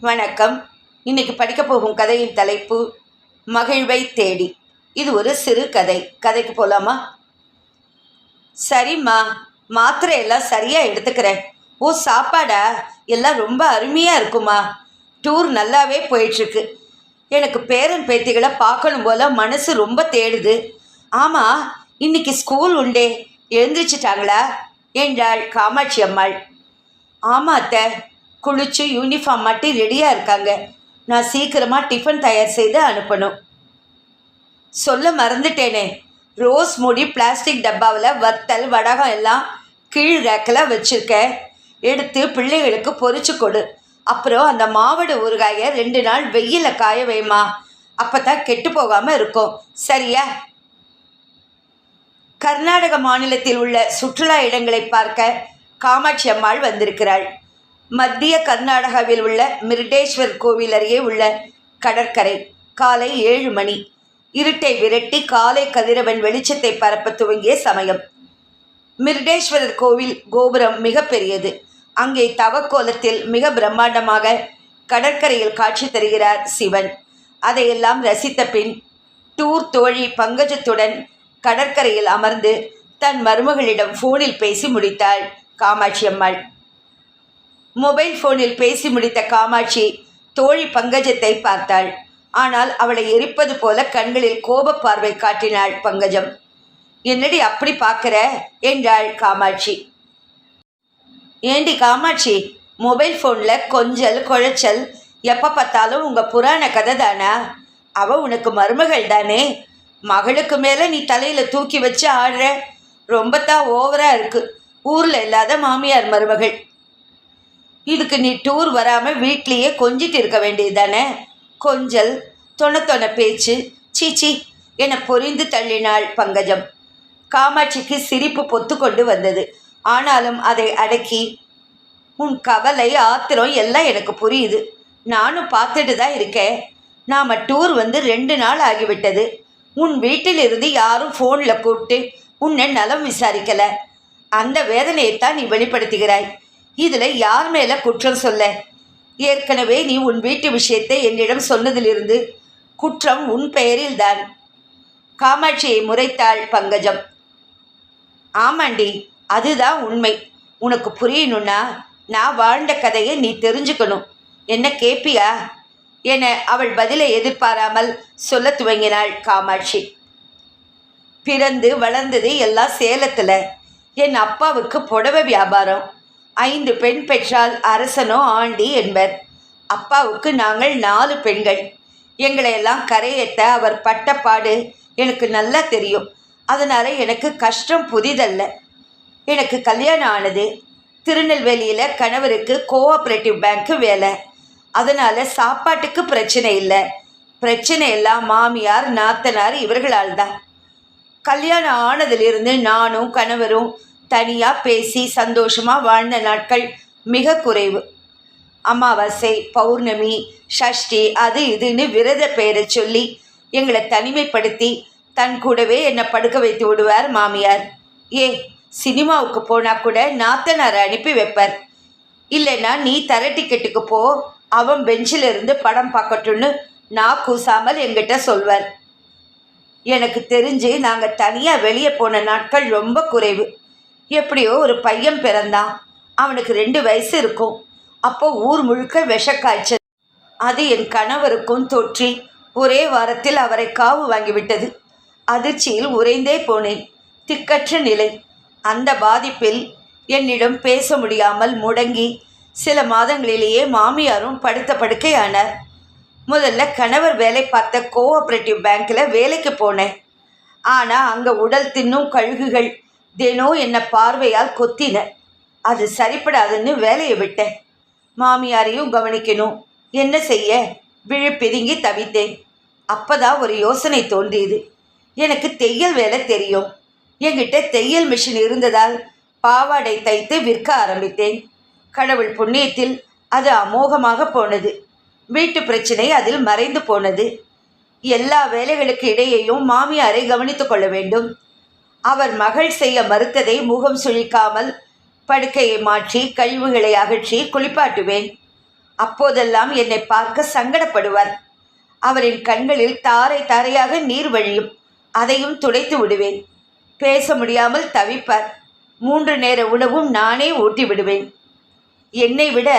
வணக்கம். இன்னைக்கு படிக்க போகும் கதையின் தலைப்பு மகிழ்வை தேடி. இது ஒரு சிறு கதை. கதைக்கு போலாமா? சரிம்மா. மாத்திரை எல்லாம் சரியாக எடுத்துக்கிறேன். ஓ சாப்பாடா? எல்லாம் ரொம்ப அருமையாக இருக்குமா? டூர் நல்லாவே போயிட்டுருக்கு. எனக்கு பேரன் பேத்திகளை பார்க்கணும் போல மனசு ரொம்ப தேடுது. ஆமாம் இன்னைக்கு ஸ்கூல் உண்டே. எழுந்திரிச்சிட்டாங்களா? என்றாள் காமாட்சி அம்மாள். ஆமாம் அத்தை. குளிச்சு யூனிஃபார்ம் மாட்டி ரெடியாக இருக்காங்க. நான் சீக்கிரமாக டிஃபன் தயார் செய்து அனுப்பணும். சொல்ல மறந்துட்டேனே. ரோஸ் மூடி பிளாஸ்டிக் டப்பாவில் வத்தல் வடகம் எல்லாம் கீழ் ரேக்கில் வச்சுருக்கேன். எடுத்து பிள்ளைகளுக்கு பொறிச்சு கொடு. அப்புறம் அந்த மாவடு ஊறுகாயை ரெண்டு நாள் வெயிலில் காய வைமா. அப்போ தான் கெட்டு போகாமல் இருக்கும். சரியா? கர்நாடக மாநிலத்தில் உள்ள சுற்றுலா இடங்களை பார்க்க காமாட்சி அம்மாள் வந்திருக்கிறாள். மத்திய கர்நாடகாவில் உள்ள மிருடேஸ்வர் கோவில் அருகே உள்ள கடற்கரை காலை ஏழு மணி. இருட்டை விரட்டி காலை கதிரவன் வெளிச்சத்தை பரப்ப துவங்கிய சமயம். மிருடேஸ்வரர் கோவில் கோபுரம் மிக பெரியது அங்கே தவக்கோலத்தில் மிக பிரம்மாண்டமாக கடற்கரையில் காட்சி தருகிறார் சிவன். அதையெல்லாம் ரசித்த பின் டூர் தோழி பங்கஜத்துடன் கடற்கரையில் அமர்ந்து தன் மருமகளிடம் ஃபோனில் பேசி முடித்தாள் காமாட்சி அம்மாள். மொபைல் ஃபோனில் பேசி முடித்த காமாட்சி தோழி பங்கஜத்தை பார்த்தாள். ஆனால் அவளை எரிப்பது போல கண்களில் கோப பார்வை காட்டினாள் பங்கஜம். என்னடி அப்படி பார்க்குற? என்றாள் காமாட்சி. ஏண்டி காமாட்சி மொபைல் ஃபோனில் கொஞ்சல் குழைச்சல் எப்போ பார்த்தாலும் உங்கள் புராண கதை தானா? அவ உனக்கு மருமகள் தானே? மகளுக்கு மேலே நீ தலையில் தூக்கி வச்சு ஆடுற ரொம்ப தான் ஓவராக இருக்கு. ஊரில் இல்லாத மாமியார் மருமகள். இதுக்கு நீ டூர் வராமல் வீட்லேயே கொஞ்சிட்டு இருக்க வேண்டியது தானே கொஞ்சல் தொண தொண பேச்சு சீச்சி என பொரிந்து தள்ளினாள் பங்கஜம். காமாட்சிக்கு சிரிப்பு பொத்து கொண்டு வந்தது. ஆனாலும் அதை அடக்கி உன் கவலை ஆத்திரம் எல்லாம் எனக்கு புரியுது. நானும் பார்த்துட்டு தான் இருக்கேன். நாம் டூர் வந்து ரெண்டு நாள் ஆகிவிட்டது. உன் வீட்டிலிருந்து யாரும் ஃபோனில் கூப்பிட்டு உன்னை நலம் விசாரிக்கலை. அந்த வேதனையைத்தான் நீ வெளிப்படுத்துகிறாய். இதில் யார் மேலே குற்றம் சொல்ல? ஏற்கனவே நீ உன் வீட்டு விஷயத்தை என்னிடம் சொன்னதிலிருந்து குற்றம் உன் பெயரில்தான். காமாட்சியை முறைத்தாள் பங்கஜம். ஆமாண்டி அதுதான் உண்மை. உனக்கு புரியணும்னா நான் வாழ்ந்த கதையை நீ தெரிஞ்சுக்கணும். என்ன கேப்பியா? என அவள் பதிலை எதிர்பாராமல் சொல்ல துவங்கினாள் காமாட்சி. பிறந்து வளர்ந்தது எல்லாம் சேலத்தில். என் அப்பாவுக்கு புடவை வியாபாரம். ஐந்து பெண் பெற்றால் அரசனோ ஆண்டி என்பர். அப்பாவுக்கு நாங்கள் நாலு பெண்கள். எங்களையெல்லாம் கரையேற்ற அவர் பட்டப்பாடு எனக்கு நல்லா தெரியும். அதனால் எனக்கு கஷ்டம் புதிதல்ல. எனக்கு கல்யாணம் ஆனது. திருநெல்வேலியில் கணவருக்கு கோஆப்ரேட்டிவ் பேங்க்கு வேலை. அதனால் சாப்பாட்டுக்கு பிரச்சனை இல்லை. பிரச்சனை எல்லாம் மாமியார் நாத்தனார் இவர்களால் தான். கல்யாணம் ஆனதிலிருந்து நானும் கணவரும் தனியாக பேசி சந்தோஷமாக வாழ்ந்த நாட்கள் மிக குறைவு. அமாவாசை பௌர்ணமி ஷஷ்டி அது இதுன்னு விரத பெயரை சொல்லி எங்களை தனிமைப்படுத்தி தன் கூடவே என்னை படுக்க வைத்து விடுவார் மாமியார். ஏ சினிமாவுக்கு போனால் கூட நாத்தனாரை அனுப்பி வைப்பார். இல்லைன்னா நீ தர டிக்கெட்டுக்கு போ அவன் பெஞ்சில் இருந்து படம் பார்க்கட்டும்னு நான் கூசாமல் எங்கிட்ட சொல்வார். எனக்கு தெரிஞ்சு நாங்கள் தனியாக வெளியே போன நாட்கள் ரொம்ப குறைவு. எப்படியோ ஒரு பையன் பிறந்தான். அவனுக்கு ரெண்டு வயசு இருக்கும். அப்போ ஊர் முழுக்க விஷக்காய்ச்சல் அது என் கணவருக்கும் தொற்றி ஒரே வாரத்தில் அவரை காவு வாங்கிவிட்டது அதிர்ச்சியில் உறைந்தே போனேன். திக்கற்ற நிலை. அந்த பாதிப்பில் என்னிடம் பேச முடியாமல் முடங்கி சில மாதங்களிலேயே மாமியாரும் படுத்த படுக்கையானார். முதல்ல கணவர் வேலை பார்த்த கோஆப்ரேட்டிவ் பேங்க்கில் வேலைக்கு போனேன். ஆனால் அங்கே உடல் தின்னும் கழுகுகள் தினம் என்னை பார்வையால் கொத்தின. அது சரிப்படாதுன்னு வேலையை விட்டேன். மாமியாரையும் கவனிக்கணும். என்ன செய்ய? விழி பிதுங்கி தவித்தேன். அப்பதான் ஒரு யோசனை தோன்றியது. எனக்கு தையல் வேலை தெரியும். என்கிட்ட தையல் மிஷின் இருந்ததால் பாவாடை தைத்து விற்க ஆரம்பித்தேன். கடவுள் புண்ணியத்தில் அது அமோகமாக போனது. வீட்டு பிரச்சனை அதில் மறைந்து போனது. எல்லா வேலைகளுக்கு இடையேயும் மாமியாரை கவனித்துக் கொள்ள வேண்டும். அவர் மகள் செய்ய மறுத்ததை முகம் சுழிக்காமல் படுக்கையை மாற்றி கழிவுகளை அகற்றி குளிப்பாட்டுவேன். அப்போதெல்லாம் என்னை பார்க்க சங்கடப்படுவார். அவரின் கண்களில் தாரை தாரையாக நீர் வழியும். அதையும் துடைத்து விடுவேன். பேச முடியாமல் தவிப்பார். மூன்று நேர உணவும் நானே ஊட்டி விடுவேன். என்னை விட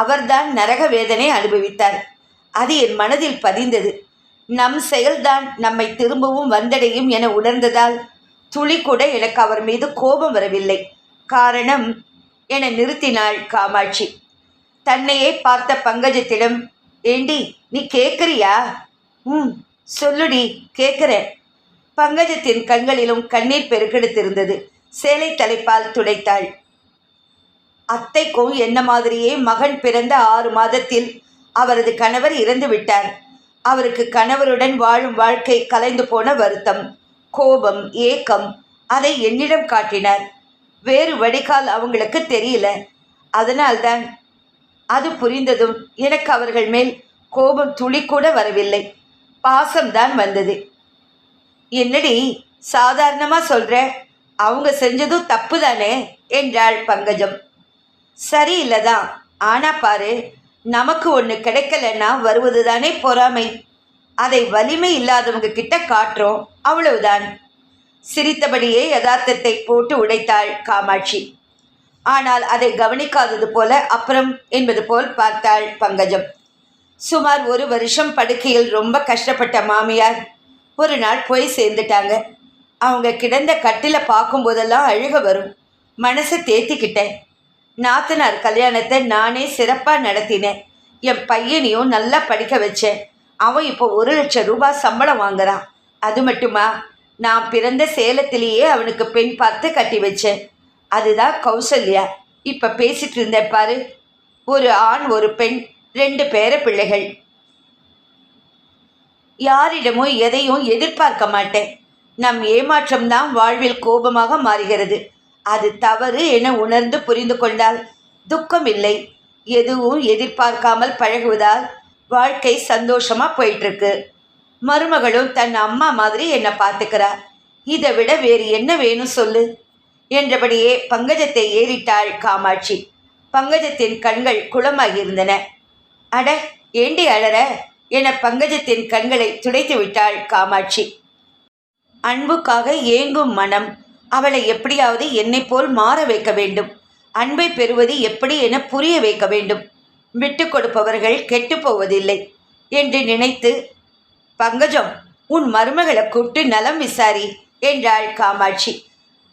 அவர்தான் நரக வேதனை அனுபவித்தார். அது என் மனதில் பதிந்தது. நம் செயல்தான் நம்மை திரும்பவும் வந்தடையும் என உணர்ந்ததால் துளி கூட எனக்கு அவர் மீது கோபம் வரவில்லை. காரணம் என நிறுத்தினாள் காமாட்சி. தன்னையே பார்த்த பங்கஜத்திடம் ஏண்டி நீ கேட்குறியா ம் சொல்லுடி கேட்குறேன் பங்கஜத்தின் கண்களிலும் கண்ணீர் பெருக்கெடுத்திருந்தது. சேலை தலைப்பால் துடைத்தாள். அத்தைக்கும் என்ன மாதிரியே மகன் பிறந்த ஆறு மாதத்தில் அவரது கணவர் இறந்து விட்டார் அவருக்கு கணவருடன் வாழும் வாழ்க்கை கலைந்து போன வருத்தம். கோபம் ஏக்கம் அதை என்னிடம் காட்டினார். வேறு வடிகால் அவங்களுக்கு தெரியல. அதனால்தான் அது புரிந்ததும் எனக்கு அவர்கள் மேல் கோபம் துளி கூட வரவில்லை. பாசம்தான் வந்தது. என்னடி சாதாரணமாக சொல்கிற அவங்க செஞ்சதும் தப்பு தானே என்றாள் பங்கஜம். சரியில்லை தான் ஆனா பாரு நமக்கு ஒன்று கிடைக்கலன்னா வருவது தானே பொறாமை. அதை வலிமை இல்லாதவங்க கிட்ட காட்டுறோம். அவ்வளவுதான். சிரித்தபடியே யதார்த்தத்தை போட்டு உடைத்தாள் காமாட்சி. ஆனால் அதை கவனிக்காதது போல அப்புறம் என்பது போல் பார்த்தாள் பங்கஜம். சுமார் ஒரு வருஷம் படுக்கையில் ரொம்ப கஷ்டப்பட்ட மாமியார் ஒரு நாள் போய் சேர்ந்துட்டாங்க. அவங்க கிடந்த கட்டில பார்க்கும்போதெல்லாம் அழுக வரும். மனசை தேத்திக்கிட்டேன் நாத்தனார் கல்யாணத்தை நானே சிறப்பாக நடத்தினேன். என் பையனையும் நல்லா படிக்க வச்சேன். அவன் இப்போ ஒரு லட்சம் ரூபாய் சம்பளம் வாங்குறான். அது மட்டுமா? நான் பிறந்த சேலத்திலேயே அவனுக்கு பெண் பார்த்து கட்டி வச்சேன். அதுதான் கௌசல்யா. இப்போ பேசிட்டு இருந்தேன் பாரு. ஒரு ஆண் ஒரு பெண் ரெண்டு பேர பிள்ளைகள். யாரிடமும் எதையும் எதிர்பார்க்க மாட்டேன். நம் ஏமாற்றம்தான் வாழ்வில் கோபமாக மாறுகிறது. அது தவறு என உணர்ந்து புரிந்து கொண்டால் துக்கம் இல்லை எதுவும் எதிர்பார்க்காமல் பழகுவதால் வாழ்க்கை சந்தோஷமா போயிட்டு இருக்கு மருமகளும் தன் அம்மா மாதிரி என்னை பார்த்துக்கிறா. இதை விட வேறு என்ன வேணும் சொல்லு? என்றபடியே பங்கஜத்தை ஏறிட்டாள் காமாட்சி. பங்கஜத்தின் கண்கள் குளமாகியிருந்தன அட ஏண்டி அழற என பங்கஜத்தின் கண்களை துடைத்து விட்டாள் காமாட்சி. அன்புக்காக ஏங்கும் மனம் அவளை எப்படியாவது என்னை போல் மாற வைக்க வேண்டும். அன்பை பெறுவது எப்படி என புரிய வைக்க வேண்டும். விட்டு கொடுப்பவர்கள் கெட்டு போவதில்லை என்று நினைத்து பங்கஜம் உன் மருமகளை கூப்பிட்டு நலம் விசாரி என்றாள் காமாட்சி.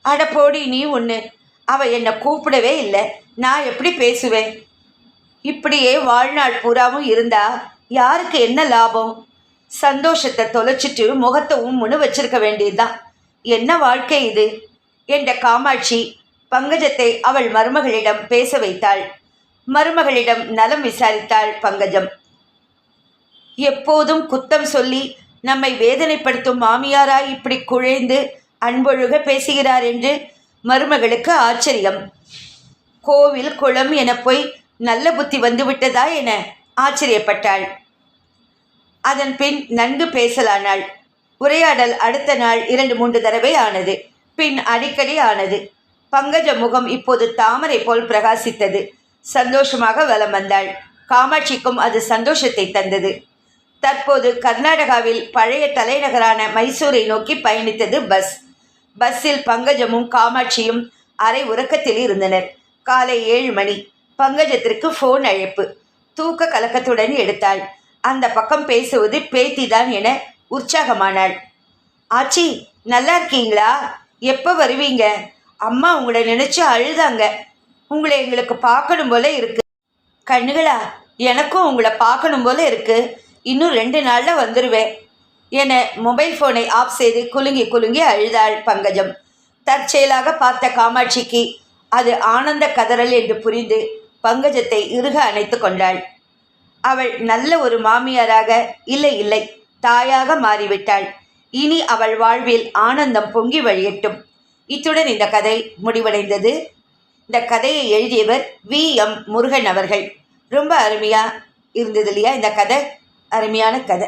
அடப்போடி நீ ஒன்று அவ என்னை கூப்பிடவே இல்லை. நான் எப்படி பேசுவேன்? இப்படியே வாழ்நாள் பூராவும் இருந்தா யாருக்கு என்ன லாபம்? சந்தோஷத்தை தொலைச்சிட்டு முகத்தை உம்முன்னு வச்சிருக்க வேண்டியதுதான். என்ன வாழ்க்கை இது? என்ற காமாட்சி பங்கஜத்தை அவள் மருமகளிடம் பேச வைத்தாள். மருமகளிடம் நலம் விசாரித்தாள் பங்கஜம். எப்போதும் குத்தம் சொல்லி நம்மை வேதனைப்படுத்தும் மாமியாராய் இப்படி குழைந்து அன்பொழுக பேசுகிறார் என்று மருமகளுக்கு ஆச்சரியம். கோவில் குளம் என போய் நல்ல புத்தி வந்துவிட்டதா என ஆச்சரியப்பட்டாள். அதன் பின் நன்கு பேசலானாள். உரையாடல் அடுத்த நாள் இரண்டு மூன்று தடவை ஆனது. பின் அடிக்கடி ஆனது. பங்கஜ முகம் இப்போது தாமரை போல் பிரகாசித்தது. சந்தோஷமாக வலம் வந்தாள். காமாட்சிக்கும் அது சந்தோஷத்தை தந்தது. தற்போது கர்நாடகாவில் பழைய தலைநகரான மைசூரை நோக்கி பயணித்தது பஸ். பஸ்ஸில் பங்கஜமும் காமாட்சியும் அரை உறக்கத்தில் இருந்தனர். காலை ஏழு மணி. பங்கஜத்திற்கு ஃபோன் அழைப்பு. தூக்க கலக்கத்துடன் எடுத்தாள். அந்த பக்கம் பேசுவது பேத்திதான் என உற்சாகமானாள். ஆச்சி நல்லா இருக்கீங்களா? எப்போ வருவீங்க? அம்மா உங்களை நினச்சி அழுதாங்க. உங்களை எங்களுக்கு பார்க்கணும் போல இருக்கு. கண்ணுகளா எனக்கும் உங்களை பார்க்கணும் போல இருக்கு. இன்னும் ரெண்டு நாளில் வந்துடுவேன் என மொபைல் ஃபோனை ஆஃப் செய்து குலுங்கி குலுங்கி அழுதாள் பங்கஜம். தற்செயலாக பார்த்த காமாட்சிக்கு அது ஆனந்த கதறல் என்று புரிந்து பங்கஜத்தை இறுக அணைத்து கொண்டாள். அவள் நல்ல ஒரு மாமியாராக இல்லை இல்லை தாயாக மாறிவிட்டாள். இனி அவள் வாழ்வில் ஆனந்தம் பொங்கி வழியட்டும். இத்துடன் இந்த கதை முடிவடைந்தது. இந்த கதையை எழுதியவர் வி. எம். முருகன் அவர்கள். ரொம்ப அருமையாக இருந்தது இல்லையா? இந்த கதை அருமையான கதை.